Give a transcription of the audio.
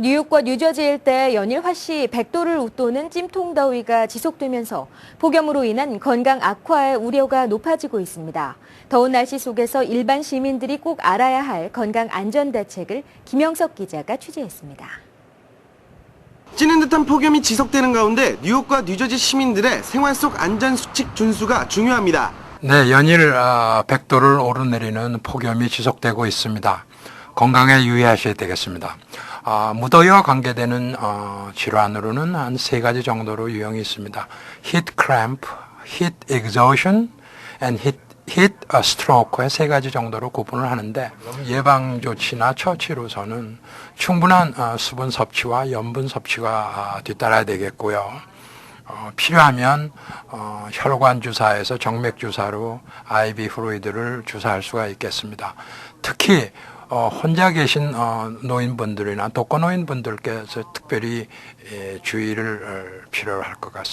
뉴욕과 뉴저지 일대 연일 화씨 100도를 웃도는 찜통 더위가 지속되면서 폭염으로 인한 건강 악화의 우려가 높아지고 있습니다. 더운 날씨 속에서 일반 시민들이 꼭 알아야 할 건강 안전 대책을 김영석 기자가 취재했습니다. 찌는 듯한 폭염이 지속되는 가운데 뉴욕과 뉴저지 시민들의 생활 속 안전 수칙 준수가 중요합니다. 네, 연일 어, 100도를 오르내리는 폭염이 지속되고 있습니다. 건강에 유의하셔야 되겠습니다. 아, 무더위와 관계되는 어, 질환으로는 한 세 가지 정도로 유형이 있습니다. heat cramp, heat exhaustion, and heat heat stroke의 세 가지 정도로 구분을 하는데 예방 조치나 처치로서는 충분한 어, 수분 섭취와 염분 섭취가 아, 뒤따라야 되겠고요. 어, 필요하면 어, 혈관 주사에서 정맥 주사로 IV 플루이드를 주사할 수가 있겠습니다. 특히 어, 혼자 계신 어, 노인분들이나 독거노인분들께서 특별히 예, 주의를 어, 필요로 할 것 같습니다.